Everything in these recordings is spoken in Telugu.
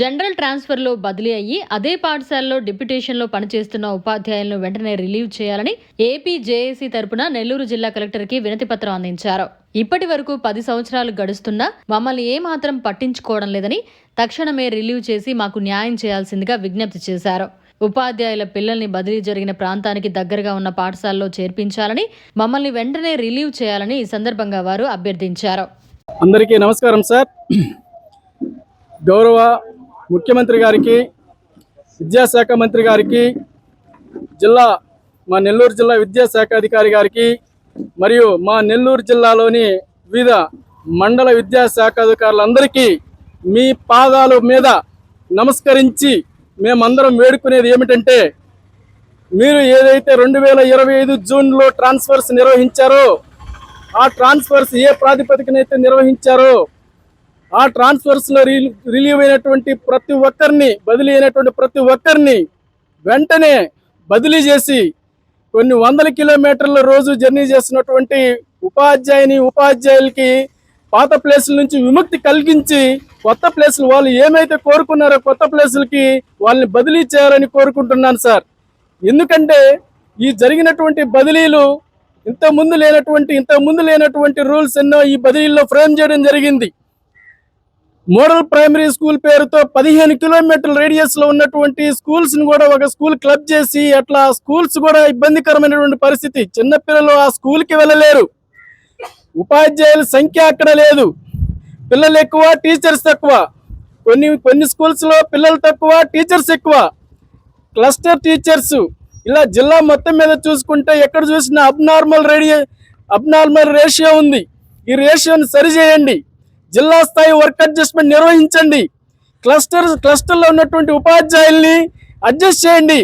జనరల్ ట్రాన్స్ఫర్లో బదిలీ అయ్యి అదే పాఠశాలలో డిప్యుటేషన్లో పనిచేస్తున్న ఉపాధ్యాయులను వెంటనే రిలీవ్ చేయాలని ఏపీ జేఏసీ తరపున నెల్లూరు జిల్లా కలెక్టర్కి వినతి పత్రం అందించారు. ఇప్పటి వరకు పది సంవత్సరాలు గడుస్తున్నా మమ్మల్ని ఏమాత్రం పట్టించుకోవడం లేదని తక్షణమే రిలీవ్ చేసి మాకు న్యాయం చేయాల్సిందిగా విజ్ఞప్తి చేశారు. ఉపాధ్యాయుల పిల్లల్ని బదిలీ జరిగిన ప్రాంతానికి దగ్గరగా ఉన్న పాఠశాలలో చేర్పించాలని మమ్మల్ని వెంటనే రిలీవ్ చేయాలని ఈ సందర్భంగా వారు అభ్యర్థించారు. అందరికీ నమస్కారం సార్. గౌరవ ముఖ్యమంత్రి గారికి విద్యాశాఖ మంత్రి గారికి జిల్లా మా నెల్లూరు జిల్లా విద్యాశాఖ అధికారి గారికి మరియు మా నెల్లూరు జిల్లాలోని వివిధ మండల విద్యాశాఖ అధికారులందరికీ మీ పాదాల మీద నమస్కరించి మేమందరం వేడుకునేది ఏమిటంటే మీరు ఏదైతే రెండు వేల ఇరవై ఐదు జూన్లో ట్రాన్స్ఫర్స్ నిర్వహించారో ఆ ట్రాన్స్ఫర్స్ ఏ ప్రాతిపదికనైతే నిర్వహించారో ఆ ట్రాన్స్ఫర్స్లో రిలీవ్ అయినటువంటి ప్రతి ఒక్కరిని బదిలీ అయినటువంటి ప్రతి ఒక్కరిని వెంటనే బదిలీ చేసి కొన్ని వందల కిలోమీటర్ల రోజు జర్నీ చేస్తున్నటువంటి ఉపాధ్యాయుని ఉపాధ్యాయులకి పాత ప్లేసుల నుంచి విముక్తి కలిగించి కొత్త ప్లేసులు వాళ్ళు ఏమైతే కోరుకున్నారో కొత్త ప్లేసులకి వాళ్ళని బదిలీ చేయాలని కోరుకుంటున్నాను సార్. ఎందుకంటే ఈ జరిగినటువంటి బదిలీలు ఇంత ముందు లేనటువంటి ఇంత ముందు లేనటువంటి రూల్స్ ఎన్నో ఈ బదిలీల్లో ఫ్రేమ్ చేయడం జరిగింది. మోడల్ ప్రైమరీ స్కూల్ పేరుతో పదిహేను కిలోమీటర్ల రేడియస్లో ఉన్నటువంటి స్కూల్స్ని కూడా ఒక స్కూల్ క్లబ్ చేసి అట్లా స్కూల్స్ కూడా ఇబ్బందికరమైనటువంటి పరిస్థితి. చిన్నపిల్లలు ఆ స్కూల్కి వెళ్ళలేరు. ఉపాధ్యాయుల సంఖ్య అక్కడ లేదు. పిల్లలు ఎక్కువ టీచర్స్ తక్కువ. కొన్ని కొన్ని స్కూల్స్లో పిల్లలు తక్కువ టీచర్స్ ఎక్కువ. క్లస్టర్ టీచర్స్ ఇలా జిల్లా మొత్తం మీద చూసుకుంటే ఎక్కడ చూసినా అబ్నార్మల్ రేడియో అబ్నార్మల్ రేషియో ఉంది. ఈ రేషియోని సరిచేయండి జిల్లా స్థాయి వర్క్ అడ్జస్ట్మెంట్ నిర్వహించండి. క్లస్టర్ క్లస్టర్లో ఉన్నటువంటి ఉపాధ్యాయుల్ని అడ్జస్ట్ చేయండి.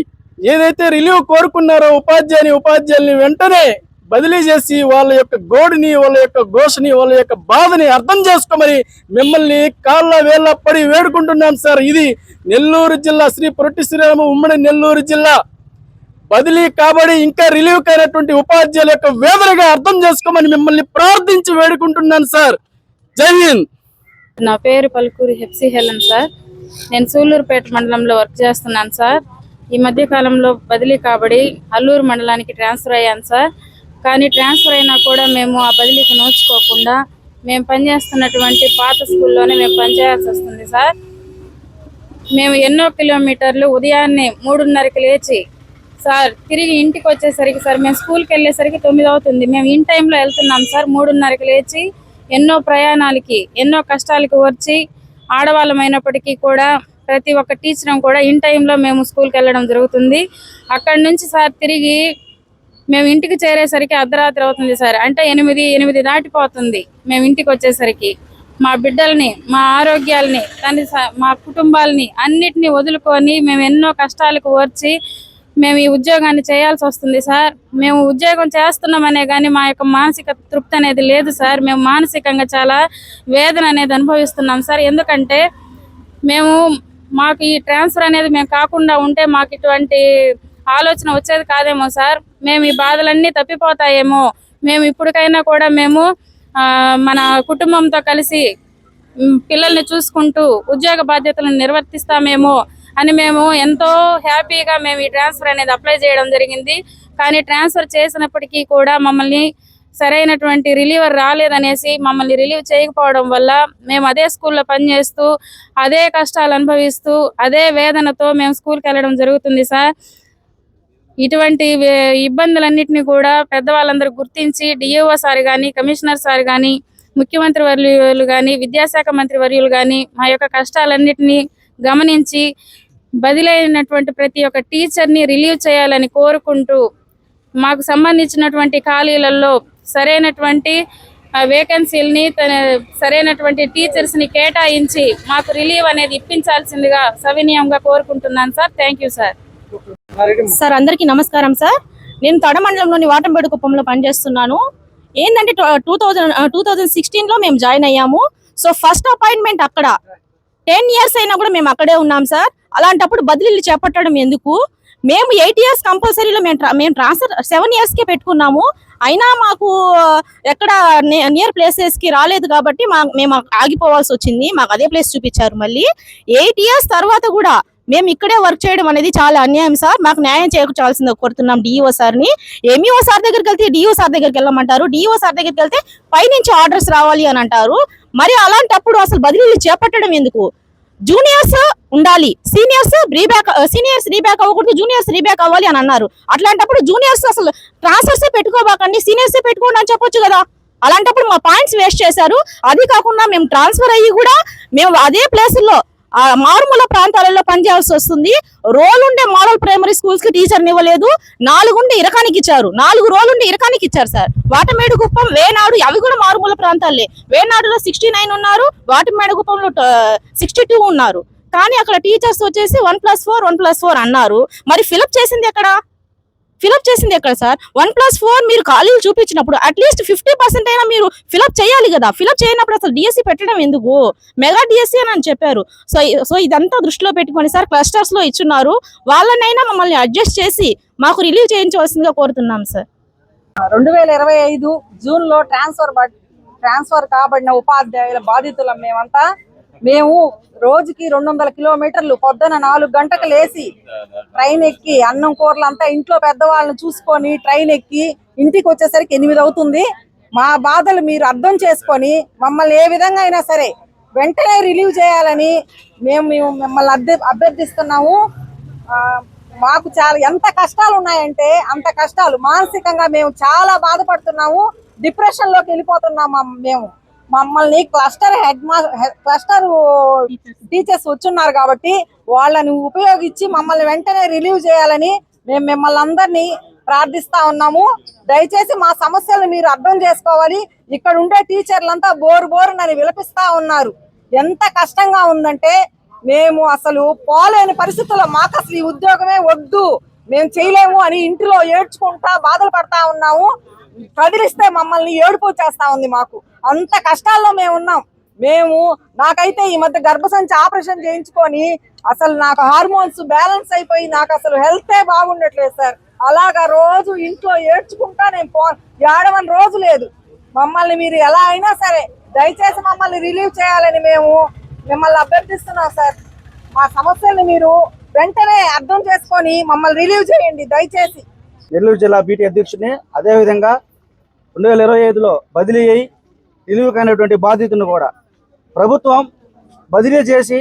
ఏదైతే రిలీవ్ కోరుకున్నారో ఉపాధ్యాయుని ఉపాధ్యాయుల్ని వెంటనే బదిలీ చేసి వాళ్ళ యొక్క గోడిని వాళ్ళ యొక్క ఘోషని వాళ్ళ యొక్క బాధని అర్థం చేసుకోమని మిమ్మల్ని కాళ్ళ వేళ్ళ పడి వేడుకుంటున్నాం సార్. ఇది నెల్లూరు జిల్లా శ్రీ పొట్టి శ్రీరామ ఉమ్మడి నెల్లూరు జిల్లా. బదిలీ కాబడి ఇంకా రిలీవ్ కానటువంటి ఉపాధ్యాయుల యొక్క వేదనగా అర్థం చేసుకోమని మిమ్మల్ని ప్రార్థించి వేడుకుంటున్నాను సార్. జై హింద్. నా పేరు పలుకూరి హెప్సీ హెలన్ సార్. నేను సూళ్ళూరుపేట మండలంలో వర్క్ చేస్తున్నాను సార్. ఈ మధ్య కాలంలో బదిలీ కాబడి అల్లూరు మండలానికి ట్రాన్స్ఫర్ అయ్యాను సార్. కానీ ట్రాన్స్ఫర్ అయినా కూడా మేము ఆ బదిలీకి నోచుకోకుండా మేము పనిచేస్తున్నటువంటి పాత స్కూల్లోనే మేము పనిచేయాల్సి వస్తుంది సార్. మేము ఎన్నో కిలోమీటర్లు ఉదయాన్నే మూడున్నరకి లేచి సార్ తిరిగి ఇంటికి వచ్చేసరికి సార్ మేము స్కూల్కి వెళ్ళేసరికి తొమ్మిది అవుతుంది. మేము ఇన్ టైంలో వెళ్తున్నాం సార్ మూడున్నరకి లేచి ఎన్నో ప్రయాణాలకి ఎన్నో కష్టాలకి వచ్చి ఆడవాళ్ళమైనప్పటికీ కూడా ప్రతి ఒక్క టీచర్ కూడా ఇన్ టైంలో మేము స్కూల్కి వెళ్ళడం జరుగుతుంది. అక్కడి నుంచి సార్ తిరిగి మేము ఇంటికి చేరేసరికి అర్ధరాత్రి అవుతుంది సార్. అంటే ఎనిమిది ఎనిమిది దాటిపోతుంది మేము ఇంటికి వచ్చేసరికి. మా బిడ్డల్ని మా ఆరోగ్యాల్ని తన మా కుటుంబాలని అన్నిటినీ వదులుకొని మేము ఎన్నో కష్టాలకు వచ్చి మేము ఈ ఉద్యోగాన్ని చేయాల్సి వస్తుంది సార్. మేము ఉద్యోగం చేస్తున్నామనే కానీ మా యొక్క మానసిక తృప్తి అనేది లేదు సార్. మేము మానసికంగా చాలా వేదన అనేది అనుభవిస్తున్నాం సార్. ఎందుకంటే మేము మాకు ఈ ట్రాన్స్ఫర్ అనేది మేము కాకుండా ఉంటే మాకు ఇటువంటి ఆలోచన వచ్చేది కాదేమో సార్. మేము ఈ బాధలన్నీ తప్పిపోతాయేమో. మేము ఇప్పటికైనా కూడా మేము మన కుటుంబంతో కలిసి పిల్లల్ని చూసుకుంటూ ఉద్యోగ బాధ్యతలను నిర్వర్తిస్తామేమో అని మేము ఎంతో హ్యాపీగా మేము ఈ ట్రాన్స్ఫర్ అనేది అప్లై చేయడం జరిగింది. కానీ ట్రాన్స్ఫర్ చేసినప్పటికీ కూడా మమ్మల్ని సరైనటువంటి రిలీవర్ రాలేదనేసి మమ్మల్ని రిలీవ్ చేయకపోవడం వల్ల మేము అదే స్కూల్లో పనిచేస్తూ అదే కష్టాలు అనుభవిస్తూ అదే వేదనతో మేము స్కూల్కి వెళ్ళడం జరుగుతుంది సార్. ఇటువంటి వే- ఇబ్బందులన్నింటినీ కూడా పెద్దవాళ్ళందరూ గుర్తించి డిఓ సార్ కానీ కమిషనర్ సార్ కానీ ముఖ్యమంత్రి వర్యులు కానీ విద్యాశాఖ మంత్రి వర్యులు కానీ మా యొక్క కష్టాలన్నింటినీ గమనించి బదిలైనటువంటి ప్రతి ఒక్క టీచర్ని రిలీవ్ చేయాలని కోరుకుంటూ మాకు సంబంధించినటువంటి ఖాళీలలో సరైనటువంటి వేకెన్సీలని తన సరైనటువంటి టీచర్స్ని కేటాయించి మాకు రిలీవ్ అనేది ఇప్పించాల్సిందిగా సవినీయంగా కోరుకుంటున్నాను sir. Thank you sir sir అందరికీ నమస్కారం సార్. నేను తడ మండలంలోని వాటంపేట కుప్పంలో పనిచేస్తున్నాను. ఏంటంటే టూ థౌజండ్ టూ థౌజండ్ సిక్స్టీన్లో మేము జాయిన్ అయ్యాము. సో ఫస్ట్ అపాయింట్మెంట్ అక్కడ. టెన్ ఇయర్స్ అయినా కూడా మేము అక్కడే ఉన్నాం సార్. అలాంటప్పుడు బదిలీలు చేపట్టడం ఎందుకు? మేము ఎయిట్ ఇయర్స్ కంపల్సరీలో మేము ట్రా- మేము ట్రాన్స్ఫర్ సెవెన్ ఇయర్స్కే పెట్టుకున్నాము. అయినా మాకు ఎక్కడ నియర్ ప్లేసెస్కి రాలేదు కాబట్టి మా మేము ఆగిపోవాల్సి వచ్చింది. మాకు అదే ప్లేస్ చూపించారు మళ్ళీ. ఎయిట్ ఇయర్స్ తర్వాత కూడా మేము ఇక్కడే వర్క్ చేయడం అనేది చాలా అన్యాయం సార్. మాకు న్యాయం చేకూర్చాల్సింది కోరుతున్నాం డిఈఓ సార్ని. ఎంఈఓ సార్ దగ్గరికి వెళ్తే డిఓ సార్ దగ్గరికి వెళ్ళమంటారు. డిఓ సార్ దగ్గరికి వెళ్తే పైనుంచి ఆర్డర్స్ రావాలి అని అంటారు. మరి అలాంటప్పుడు అసలు బదిలీలు చేపట్టడం ఎందుకు? జూనియర్స్ ఉండాలి. సీనియర్స్ రీబ్యాక్ సీనియర్స్ రీబ్యాక్ అవ్వకూడదు జూనియర్స్ రీబ్యాక్ అవ్వాలి అని అన్నారు. అట్లాంటప్పుడు జూనియర్స్ అసలు ట్రాన్స్ఫర్స్ పెట్టుకోబాకండి సీనియర్స్ పెట్టుకోండి అని చెప్పొచ్చు కదా. అలాంటప్పుడు మా పాయింట్స్ వేస్ట్ చేశారు. అది కాకుండా మేము ట్రాన్స్ఫర్ అయ్యి కూడా మేము అదే ప్లేసుల్లో మారుమూల ప్రాంతాలలో పనిచేయాల్సి వస్తుంది. రోల్ ఉండే మోడల్ ప్రైమరీ స్కూల్స్కి టీచర్ని ఇవ్వలేదు. నాలుగుండే ఇరకానికి ఇచ్చారు. నాలుగు రోల్ ఉండి ఇరకానికి ఇచ్చారు సార్. వాటమేడు కుప్పం వేనాడు అవి కూడా మారుమూల ప్రాంతాలే. వేనాడులో సిక్స్టీ నైన్ ఉన్నారు. వాటమేడు కుప్పంలో సిక్స్టీ టూ ఉన్నారు. కానీ అక్కడ టీచర్స్ వచ్చేసి one plus four one plus four అన్నారు. మరి ఫిలప్ చేసింది ఎక్కడ? ఫిలప్ చేసింది ఎక్కడ సార్? వన్ ప్లస్ ఫోర్ మీరు ఖాళీలు చూపించినప్పుడు అట్లీస్ట్ ఫిఫ్టీ పర్సెంట్ అయినా మీరు ఫిలప్ చేయాలి కదా. ఫిలప్ చేయనప్పుడు అసలు డిఎస్సి పెట్టడం ఎందుకు? మెగా డిఎస్సి అని చెప్పారు. సో సో ఇదంతా దృష్టిలో పెట్టుకొని సార్ క్లస్టర్స్లో ఇచ్చున్నారు. వాళ్ళనైనా మమ్మల్ని అడ్జస్ట్ చేసి మాకు రిలీవ్ చేయించవలసిందిగా కోరుతున్నాం సార్. రెండు వేల ఇరవై ఐదు జూన్లో ట్రాన్స్ఫర్ ట్రాన్స్ఫర్ కాబడిన ఉపాధ్యాయుల బాధితులం మేమంతా మేము రోజుకి రెండు వందల కిలోమీటర్లు పొద్దున నాలుగు గంటకు లేచి ట్రైన్ ఎక్కి అన్నం కూరలు అంతా ఇంట్లో పెద్దవాళ్ళని చూసుకొని ట్రైన్ ఎక్కి ఇంటికి వచ్చేసరికి ఎనిమిది అవుతుంది. మా బాధలు మీరు అర్థం చేసుకొని మమ్మల్ని ఏ విధంగా అయినా సరే వెంటనే రిలీవ్ చేయాలని మేము మేము మిమ్మల్ని అభ్య అభ్యర్థిస్తున్నాము. మాకు చాలా ఎంత కష్టాలు ఉన్నాయంటే అంత కష్టాలు. మానసికంగా మేము చాలా బాధపడుతున్నాము. డిప్రెషన్లోకి వెళ్ళిపోతున్నాము మేము. మమ్మల్ని క్లస్టర్ హెడ్ మా క్లస్టర్ టీచర్స్ వచ్చున్నారు కాబట్టి వాళ్ళని ఉపయోగించి మమ్మల్ని వెంటనే రిలీవ్ చేయాలని మేము మిమ్మల్ని అందరినీ ప్రార్థిస్తా ఉన్నాము. దయచేసి మా సమస్యలు మీరు అర్థం చేసుకోవాలి. ఇక్కడ ఉండే టీచర్లంతా బోరు బోరు నన్ను విలపిస్తా ఉన్నారు. ఎంత కష్టంగా ఉందంటే మేము అసలు పోలేని పరిస్థితుల్లో మాకు అసలు ఈ ఉద్యోగమే వద్దు. మేము చేయలేము అని ఇంటిలో ఏడ్చుకుంటా బాధలు పడతా ఉన్నాము. కదిలిస్తే మమ్మల్ని ఏడుపు వచ్చేస్తా ఉంది మాకు. అంత కష్టాల్లో మేము ఉన్నాం. మేము నాకైతే ఈ మధ్య గర్భసంచి ఆపరేషన్ చేయించుకొని అసలు నాకు హార్మోన్స్ బ్యాలెన్స్ అయిపోయి నాకు అసలు హెల్తే బాగుండట్లేదు సార్. అలాగా రోజు ఇంట్లో ఏడ్చుకుంటా నేను పో ఏడవని రోజు లేదు. మమ్మల్ని మీరు ఎలా అయినా సరే దయచేసి మమ్మల్ని రిలీవ్ చేయాలని మేము మిమ్మల్ని అభ్యర్థిస్తున్నాం సార్. మా సమస్యల్ని మీరు వెంటనే అర్థం చేసుకొని మమ్మల్ని రిలీవ్ చేయండి. దయచేసి నెల్లూరు జిల్లా బీటీ అధ్యక్షుడిని అదేవిధంగా రెండు వేల ఇరవై ఐదులో బదిలీ అయి నిలువుకైనటువంటి బాధితులను కూడా ప్రభుత్వం బదిలీ చేసి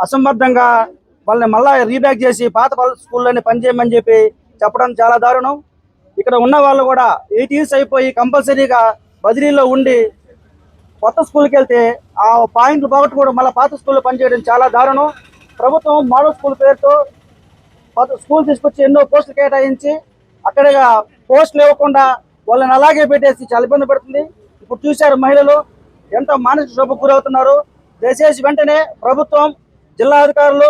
అసంబద్ధంగా వాళ్ళని మళ్ళా రీబ్యాక్ చేసి పాత స్కూల్లోనే పనిచేయమని చెప్పి చెప్పడం చాలా దారుణం. ఇక్కడ ఉన్న వాళ్ళు కూడా ఎయిట్ ఇయర్స్ అయిపోయి కంపల్సరీగా బదిలీలో ఉండి కొత్త స్కూల్కి వెళ్తే ఆ పాయింట్లు పోగొట్టు కూడా మళ్ళీ పాత స్కూల్లో పనిచేయడం చాలా దారుణం. ప్రభుత్వం మోడల్ స్కూల్ పేరుతో స్కూల్ తీసుకొచ్చి ఎన్నో పోస్టులు కేటాయించి అక్కడగా పోస్టులు ఇవ్వకుండా వాళ్ళని అలాగే పెట్టేసి చాలా ఇబ్బంది పడుతుంది. ఇప్పుడు చూశారు మహిళలు ఎంత మానసిక క్షోభకు గురవుతున్నారు. దయచేసి వెంటనే ప్రభుత్వం జిల్లా అధికారులు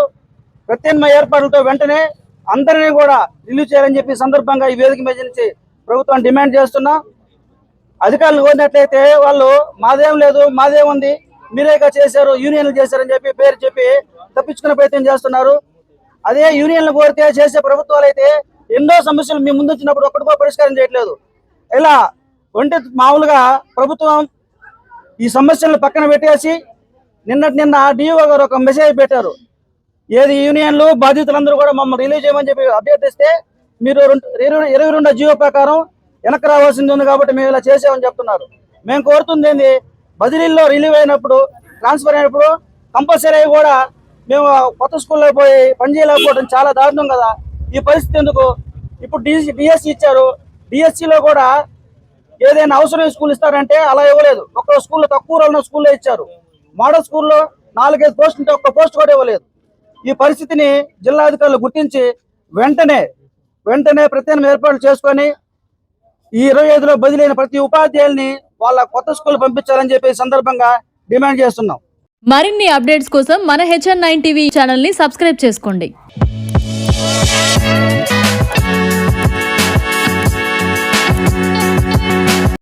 ప్రత్యామ్నాయ ఏర్పాట్లతో వెంటనే అందరినీ కూడా రిలీవ్ చేయాలని చెప్పి సందర్భంగా ఈ వేదిక మీద నుంచి ప్రభుత్వం డిమాండ్ చేస్తున్నా. అధికారులు కోరినట్లయితే వాళ్ళు మాదేం లేదు మాదేం ఉంది మీరేగా చేశారు యూనియన్లు చేశారని చెప్పి పేరు చెప్పి తప్పించుకునే ప్రయత్నం చేస్తున్నారు. అదే యూనియన్లు కోరితే చేసే ప్రభుత్వాలు అయితే ఎన్నో సమస్యలు మీ ముందు వచ్చినప్పుడు ఒక్కడికో పరిష్కారం చేయట్లేదు. ఇలా ఒంటి మామూలుగా ప్రభుత్వం ఈ సమస్యలను పక్కన పెట్టేసి నిన్నటి నిన్న డిఓ గారు ఒక మెసేజ్ పెట్టారు. ఏది యూనియన్లు బాధితులందరూ కూడా మమ్మల్ని రిలీజ్ చేయమని చెప్పి అభ్యర్థిస్తే మీరు రెండు ఇరవై రెండు జియో ప్రకారం వెనక్కి రావాల్సింది ఉంది కాబట్టి మేము ఇలా చేసామని చెప్తున్నారు. మేము కోరుతుంది ఏంది? బదిలీల్లో రిలీవ్ అయినప్పుడు ట్రాన్స్ఫర్ అయినప్పుడు కంపల్సరీ కూడా మేము కొత్త స్కూల్లో పోయి పని చేయలేకపోవడం చాలా దారుణం కదా. ఈ పరిస్థితి ఎందుకు? ఇప్పుడు డిఎస్సి డిఎస్సి ఇచ్చారు. డిఎస్సిలో కూడా ఏదైనా అవసరమైన స్కూల్ ఇస్తారంటే అలా ఇవ్వలేదు. ఒక్క స్కూల్లో తక్కువ ఉన్న స్కూల్లో ఇచ్చారు. మోడల్ స్కూల్లో నాలుగైదు పోస్ట్ ఉంటే ఒక్క పోస్ట్ కూడా ఇవ్వలేదు. ఈ పరిస్థితిని జిల్లా అధికారులు గుర్తించి వెంటనే వెంటనే ప్రత్యేక ఏర్పాట్లు చేసుకొని ఈ ఇరవై ఐదులో బదిలైన ప్రతి ఉపాధ్యాయుల్ని వాళ్ళ కొత్త స్కూల్ పంపించాలని చెప్పి సందర్భంగా డిమాండ్ చేస్తున్నాం. మరిన్ని అప్డేట్స్ కోసం మన హెచ్ఎన్ నైన్ టీవీ ఛానల్ని సబ్స్క్రైబ్ చేసుకోండి.